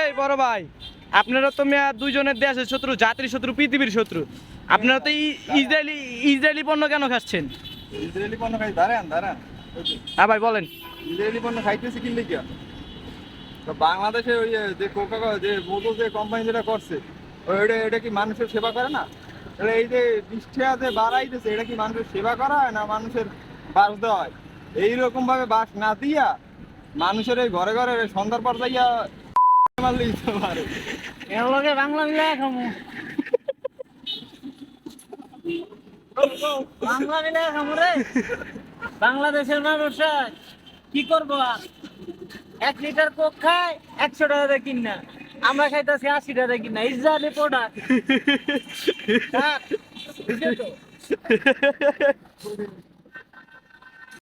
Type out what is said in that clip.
এই বড় ভাই আপনারা তো মেয়া দুইজনের দেশের শত্রু জাতির শত্রু পৃথিবীর শত্রু। আপনারা তো ইসরায়েলি ইসরায়েলি পণ্য কেন খাচ্ছেন? ইসরায়েলি পণ্য খাই দাঁড়ান দাঁড়ান হ্যাঁ ভাই বলেন। ইসরায়েলি পণ্য খাইতেছি কিনলে কি বাংলাদেশে ওই যে কোকা যে মোদো যে কোম্পানি যেটা করছে ওইটা এটা কি মানুষের সেবা করে না? এই যে বিষ্ঠা যে বাড়াইতেছে এটা কি মানুষের সেবা করা হয় না মানুষের বাড়তে হয়? এইরকম ভাবে বাস না দিয়া মানুষের এই ঘরে ঘরে সন্ধ্যার পর যাইয়া মারলে দিতে পারে। এর লগে বাংলা মিলা খামু বাংলা মিলা খামু রে। বাংলাদেশের মানুষ কি করব আর? এক লিটার কোক খায় একশো টাকা দিয়ে কিনা আমরা খাইতেছি আশি টাকা দিয়ে কিনা ইসরায়েলি প্রোডাক্ট